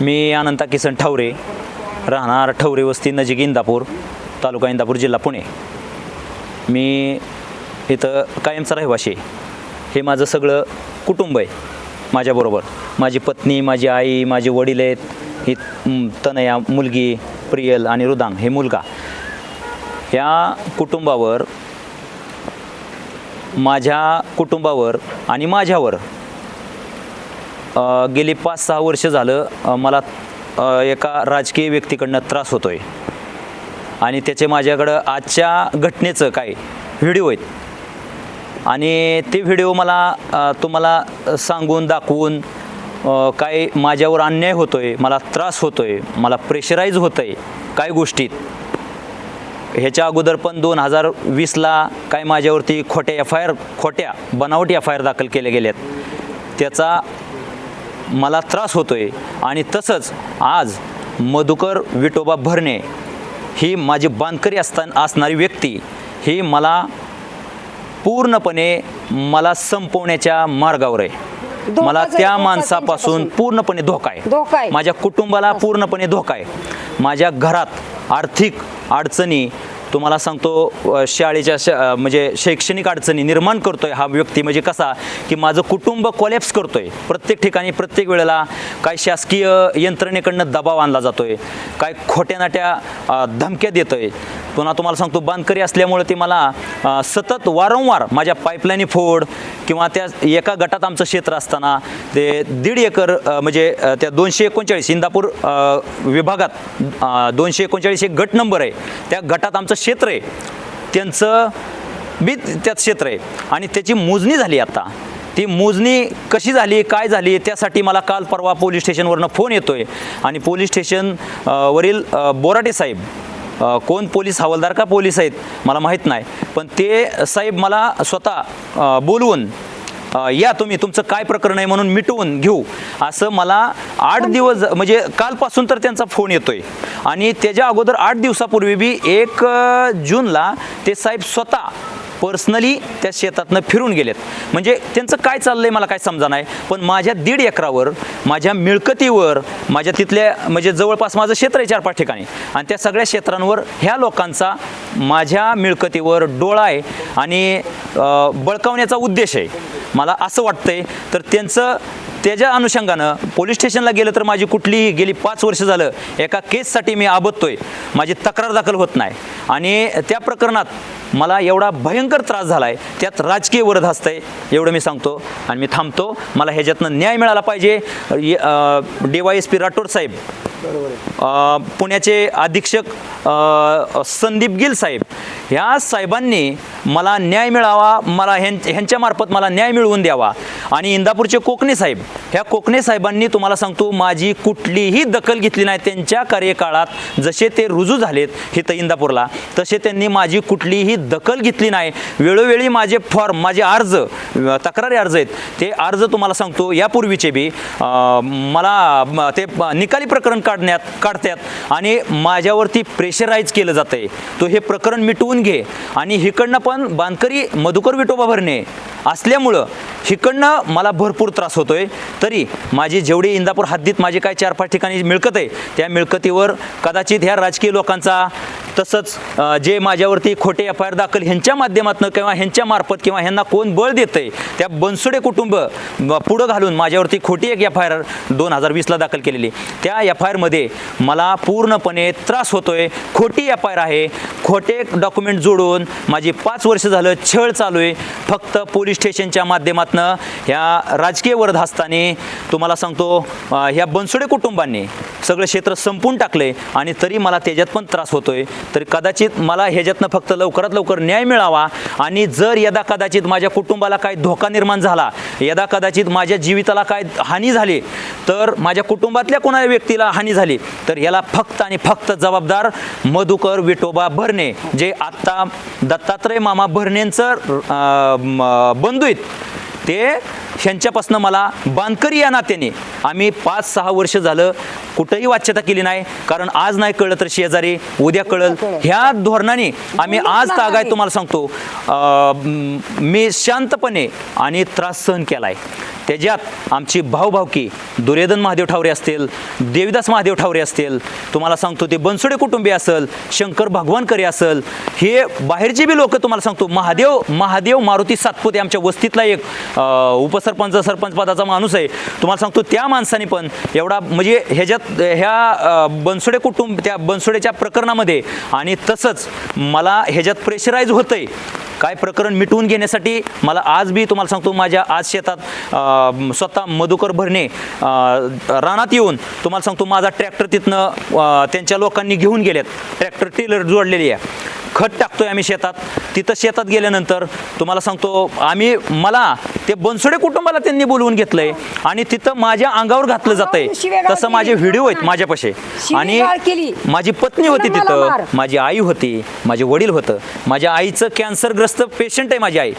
मी अनंता किसन ठवरे. राहणार ठवरे वस्ती नजीक इंदापूर तालुका इंदापूर जिल्हा पुणे. मी इथं कायमचा रहिवाशी आहे. हे माझं सगळं कुटुंब आहे माझ्याबरोबर. माझी पत्नी माझी आई माझे वडील आहेत. ही तनया मुलगी प्रियल आणि रुदांग हे मुलगा. या कुटुंबावर माझ्या कुटुंबावर आणि माझ्यावर गेली पाच सहा वर्ष झालं मला एका राजकीय व्यक्तीकडनं त्रास होतो आहे आणि त्याचे माझ्याकडं आजच्या घटनेचं काय व्हिडिओ आहेत. आणि ते व्हिडिओ मला तुम्हाला सांगून दाखवून काय माझ्यावर अन्याय होतो आहे मला त्रास होतो आहे मला प्रेशराईज होतं आहे काय गोष्टीत ह्याच्या अगोदर पण दोन हजार वीसला काय माझ्यावरती खोट्या एफ आय आर खोट्या बनावट एफ आय आर दाखल केल्या गेल्यात त्याचा मला त्रास होतो आहे आणि तसंच आज मधुकर विठोबा भरणे ही माझी बांधकरी असता असणारी व्यक्ती ही मला पूर्णपणे मला संपवण्याच्या मार्गावर आहे. मला त्या माणसापासून. पूर्णपणे धोका आहे. धोका आहे. माझ्या कुटुंबाला पूर्णपणे धोका आहे. माझ्या घरात आर्थिक अडचणी तुम्हाला सांगतो शाळेच्या श म्हणजे शैक्षणिक अडचणी निर्माण करतोय हा व्यक्ती म्हणजे कसा की माझं कुटुंब कोलॅप्स करतोय. प्रत्येक ठिकाणी प्रत्येक वेळेला काय शासकीय यंत्रणेकडनं दबाव आणला जातोय. काय खोट्या नाट्या अ, धमक्या देतोय. पुन्हा तुम्हाला सांगतो बांधकरी असल्यामुळे ते मला सतत वारंवार माझ्या पाईपलाईनी फोड किंवा त्या एका गटात आमचं क्षेत्र असताना ते दीड एकर म्हणजे त्या दोनशे एकोणचाळीस इंदापूर विभागात दोनशे एकोणचाळीस एक गट नंबर आहे. त्या गटात आमचं क्षेत्र आहे. त्यांचं बी त्यात क्षेत्र आहे. आणि त्याची मोजणी झाली आता. ती मोजणी कशी झाली काय झाली त्यासाठी मला काल परवा पोलीस स्टेशनवरनं फोन येतो आहे आणि पोलीस स्टेशन वरील बोराटे साहेब कोण पोलीस हवालदार का पोलीस आहेत मला माहीत नाही. पण ते साहेब मला स्वतः बोलवून या तुम्ही तुमचं काय प्रकरण आहे म्हणून मिटवून घेऊ. असं मला आठ दिवस म्हणजे कालपासून तर त्यांचा फोन येतोय. आणि त्याच्या अगोदर आठ दिवसापूर्वी बी एक जूनला ते साहेब स्वतः पर्सनली त्या शेतातनं फिरून गेलेत. म्हणजे त्यांचं काय चाललंय मला काय समजा नाही पण माझ्या दीड एकरावर माझ्या मिळकतीवर माझ्या तिथल्या म्हणजे जवळपास माझं क्षेत्र आहे चार पाच ठिकाणी आणि त्या सगळ्या क्षेत्रांवर ह्या लोकांचा माझ्या मिळकतीवर डोळा आहे आणि बळकावण्याचा उद्देश आहे. मला असं वाटतंय तर त्यांचं त्याच्या अनुषंगानं पोलीस स्टेशनला गेलं तर माझी कुठलीही गेली पाच वर्ष झालं एका केससाठी मी आबदतोय माझी तक्रार दाखल होत नाही. आणि त्या प्रकरणात मला एवढा भयंकर त्रास झाला आहे त्यात राजकीय वरद असतंय एवढं मी सांगतो. आणि मी थांबतो. मला ह्याच्यातनं न्याय मिळाला पाहिजे. D Y S P Rathod साहेब पुण्याचे अधीक्षक संदीप गिल साहेब ह्या साहेबांनी मला न्याय मिळावा मला ह्यां ह्यांच्यामार्फत मला न्याय मिळवून द्यावा. आणि इंदापूरचे कोकणे साहेब. ह्या कोकणे साहेबांनी तुम्हाला सांगतो माझी कुठलीही दखल घेतली नाही त्यांच्या कार्यकाळात. जसे ते रुजू झालेत इथं इंदापूरला तसे त्यांनी माझी कुठलीही दखल घेतली नाही. वेळोवेळी माझे फॉर्म माझे अर्ज तक्रारी अर्ज आहेत. ते अर्ज तुम्हाला सांगतो यापूर्वीचे बी मला ते निकाली प्रकरण काढण्यात काढतात आणि माझ्यावरती प्रेशराईज केलं जातं आहे तो हे प्रकरण मिटवून घे आणि हिकडनं पण बांधकरी मधुकर विटोबा भरणे असल्यामुळं हिकडनं मला भरपूर त्रास होतोय. तरी माझी जेवढी इंदापूर हद्दीत माझी काय चार पाच ठिकाणी मिळकत आहे त्या मिळकतीवर कदाचित ह्या राजकीय लोकांचा तसंच जे माझ्यावरती खोटे एफ आय आर दाखल ह्यांच्या माध्यमातून किंवा ह्यांच्या मार्फत किंवा ह्यांना कोण बळ देतंय त्या बनसुडे कुटुंब पुढं घालून माझ्यावरती खोटी एक एफ आय आर दोन हजार वीसला दाखल केलेली. त्या एफ आय आरमध्ये मला पूर्णपणे त्रास होतोय खोटी एफ आय आर आहे खोटे डॉक्युमेंट जोडून माझी पाच वर्ष झालं छळ चालू आहे. फक्त पोलीस स्टेशनच्या माध्यमातून ह्या राजकीय वरदहस्ताने तुम्हाला सांगतो ह्या बनसुडे कुटुंबांनी सगळं क्षेत्र संपून टाकले आणि तरी मला त्याच्यात पण त्रास होतोय. तर कदाचित मला ह्याच्यातनं फक्त लवकरात लवकर न्याय मिळावा आणि जर यदा कदाचित माझ्या कुटुंबाला काय धोका निर्माण झाला यदा कदाचित माझ्या जीविताला काय हानी झाली तर माझ्या कुटुंबातल्या कोणा व्यक्तीला हानी झाली तर याला फक्त आणि फक्त जबाबदार मधुकर विठोबा भरणे जे आत्ता दत्तात्रय मामा भरणेंचं अं, बंधू आहेत. ते ह्यांच्यापासनं मला बांधकरी या नात्याने. आम्ही पाच सहा वर्ष झालं कुठंही वाच्यता केली नाही. कारण आज नाही कळलं तर शेजारी उद्या कळल. ह्या धोरणाने आम्ही आज तागाय तुम्हाला सांगतो. मी शांतपणे आणि त्रास सहन केला आहे त्याच्यात आमची भाऊभावकी दुर्योधन महादेव ठावरे असतील देवीदास महादेव ठावरे असतील तुम्हाला सांगतो ते बनसोडे कुटुंबी असेल शंकर भगवानकरी असेल हे बाहेरचे बी लोक तुम्हाला सांगतो महादेव महादेव मारुती सातपुते आमच्या वस्तीतला एक उपसरपंच सरपंच पदाचा माणूस आहे. तुम्हाला सांगतो त्या माणसाने पण एवढा म्हणजे ह्याच्यात ह्या बनसोडे कुटुंब त्या बनसोडेच्या प्रकरणामध्ये आणि तसंच मला ह्याच्यात प्रेशराईज होतंय. काय प्रकरण मिटवून घेण्यासाठी मला आज बी तुम्हाला सांगतो माझ्या आज शेतात स्वतः मधुकर भरणे रानात येऊन तुम्हाला सांगतो माझा ट्रॅक्टर तिथनं त्यांच्या लोकांनी घेऊन गेलेत. ट्रॅक्टर टेलर जोडलेली आहे. खत टाकतोय आम्ही शेतात. तिथं शेतात गेल्यानंतर तुम्हाला सांगतो आम्ही मला ते बनसोडे कुटुंबाला त्यांनी बोलवून घेतलंय आणि तिथं माझ्या अंगावर घातलं जातंय. तसं माझे. व्हिडिओ आहेत माझ्यापाशी. आणि. माझी पत्नी होती तिथं. माझी आई होती. माझे वडील होतं. माझ्या आईचं कॅन्सरग्रस्त पेशंट आहे माझी आई.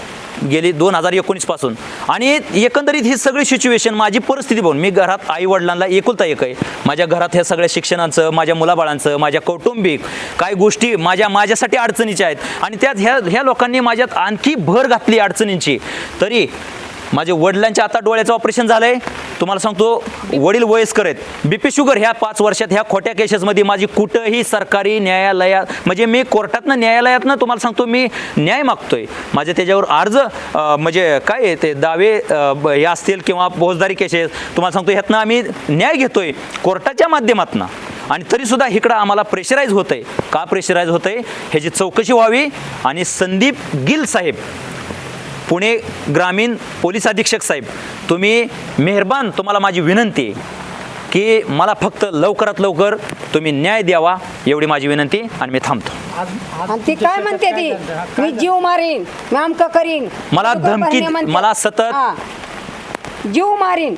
गेली दोन हजार एकोणीसपासून. आणि एकंदरीत ही सगळी सिच्युएशन माझी परिस्थिती पाहून मी घरात आई वडिलांना एकुलता एक आहे. माझ्या घरात ह्या सगळ्या शिक्षणाचं माझ्या मुलाबाळांचं माझ्या कौटुंबिक काही गोष्टी माझ्या माझ्यासाठी अडचणीच्या आहेत. आणि त्यात ह्या ह्या लोकांनी माझ्यात आणखी भर घातली अडचणींची. तरी माझ्या वडिलांच्या आता डोळ्याचं ऑपरेशन झालंय. तुम्हाला सांगतो वडील वयस्कर आहेत. बीपी शुगर ह्या पाच वर्षात ह्या खोट्या केसेसमध्ये माझी कुठंही सरकारी न्यायालयात म्हणजे मी कोर्टातनं न्यायालयातनं तुम्हाला सांगतो मी न्याय मागतोय. माझे त्याच्यावर अर्ज म्हणजे काय ते दावे हे असतील किंवा फौजदारी केसेस तुम्हाला सांगतो ह्यातनं आम्ही न्याय घेतोय. कोर्टाच्या माध्यमातनं. आणि तरीसुद्धा इकडं आम्हाला प्रेशराईज होतं आहे का प्रेशराईज होतं आहे ह्याची चौकशी व्हावी आणि संदीप गिल साहेब पुणे ग्रामीण पोलीस अधीक्षक साहेब तुम्ही मेहरबान तुम्हाला माझी विनंती आहे की मला फक्त लवकरात लवकर तुम्ही न्याय द्यावा एवढी माझी विनंती आणि मी थांबतो. ती काय म्हणते ती? मी जीव मारीन मी आमक करीन. मला धमकी-. मला सतत-. जीव मारीन.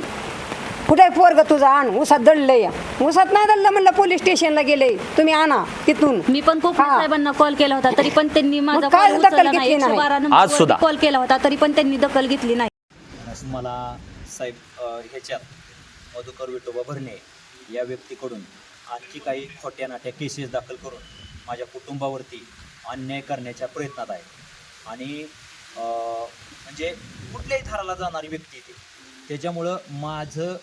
कुठे पोरग तुझा आण? उसात दडलंय. उसात नाही दडलं म्हणलं पोलीस स्टेशनला गेले. तुम्ही आणा तिथून. मी पण कोकण हा. साहेबांना कॉल केला होता तरी पण त्यांनी माझा काय कॉल दखल उचलला घेतली नाही. एकशे नाही? बारा आज नंबरवरती सुद्धा. कॉल केला होता तरी पण त्यांनी दखल घेतली नाही. मला साहेब ह्याच्यात मधुकर विठोबा भरणे या व्यक्तीकडून आणखी काही खोट्या नाट्या केसेस दाखल करून माझ्या कुटुंबावरती अन्याय करण्याच्या प्रयत्नात आहे. आणि अं, म्हणजे कुठल्याही थराला जाणारी व्यक्ती ती. त्याच्यामुळं माझं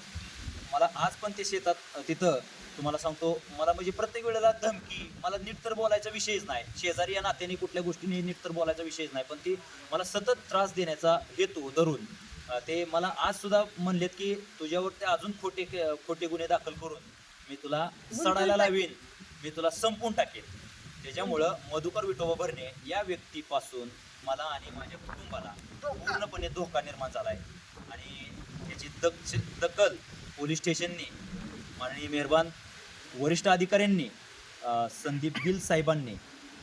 मला आज पण ते शेतात तिथं तुम्हाला सांगतो मला म्हणजे प्रत्येक वेळेला धमकी मला नीट तर बोलायचा विषयच नाही. शेजारी या नात्याने कुठल्या गोष्टीने नीट तर बोलायचा विषयच नाही पण ती मला सतत त्रास देण्याचा हेतू धरून ते मला आज सुद्धा म्हणलेत की तुझ्यावर ते अजून खोटे खोटे गुन्हे दाखल करून मी तुला सडायला लावीन मी तुला संपून टाकेन. त्याच्यामुळं मधुकर विठोबा भरणे या व्यक्तीपासून मला आणि माझ्या कुटुंबाला पूर्णपणे धोका निर्माण झाला आहे आणि त्याची दक्ष दखल पोलीस स्टेशननी माननीय मेहरबान वरिष्ठ अधिकाऱ्यांनी संदीप गिल साहेबांनी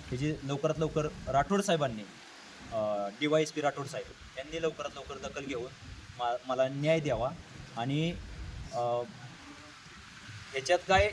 त्याची लवकरात लवकर राठोड साहेबांनी D Y S P Rathod साहेब यांनी लवकरात लवकर दखल घेऊन मा मला न्याय द्यावा आणि अ, ह्याच्यात काय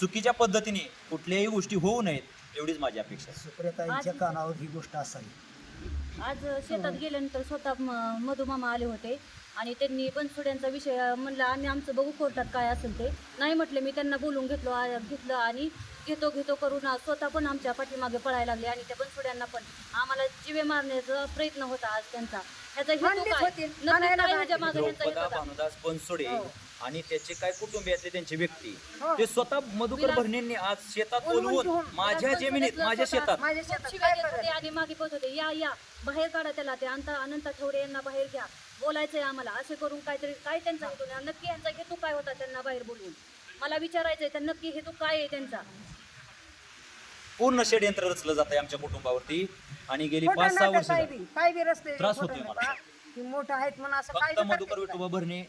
चुकीच्या पद्धतीने कुठल्याही गोष्टी होऊ नयेत एवढीच माझी अपेक्षा आहे. सुप्रियाताईंच्या कानावर ही गोष्ट असावी. आज शेतात गेल्यानंतर स्वतः मधुमामा आले होते. आणि त्यांनी बनसोड्यांचा विषय म्हणलं आम्ही आमचं बघू कोर्टात काय असेल ते नाही म्हटले मी त्यांना बोलून घेतलो आ- घेतलं आणि घेतो घेतो करून स्वतः पण आमच्या पाठीमागे पळायला लागले आणि त्या बनसोड्यांना पण आम्हाला जिवे मारण्याचा प्रयत्न होता आज त्यांचा ह्याचा हेतू काय होती. नक्की मानायला काय ह्याच्या मागे ह्यांचा हेतू बनसोडे हो. आणि त्याचे काय कुटुंबियातले त्यांचे व्यक्ती. ते स्वतः मधुकर भरणेंनी आज शेतात बोलवून माझ्या जमिनीत माझ्या शेतात. माझ्या खूप शेतात शिव्या काय देत होते करायचं? आणि मागे पोहोच होते या या. बाहेर काढा त्याला ते. अंत अनंत ठेवरे यांना बाहेर घ्या. बोलायचंय आम्हाला. असे करून काहीतरी काय त्यांचा हेतू नाही. नक्की यांचा हेतू काय होता त्यांना बाहेर बोलवून? मला विचारायचंय तर नक्की हेतू काय आहे त्यांचा? पूर्ण षडयंत्र रचलं जात आहे आमच्या कुटुंबावरती. आणि गेली पाच सहा वर्ष काय. बी रस्ते त्रास होतोय. मला. की मोठं आहेत म्हणून असं काय फक्त मधुकर विठोबा भरणे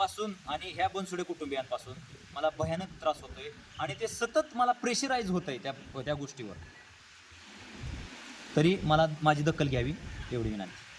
पासून आणि ह्या बनसुडे कुटुंबियांपासून मला भयानक त्रास होतोय आणि ते सतत मला प्रेशराईज होत आहे त्या त्या गोष्टीवर. तरी मला माझी दखल घ्यावी एवढी विनंती.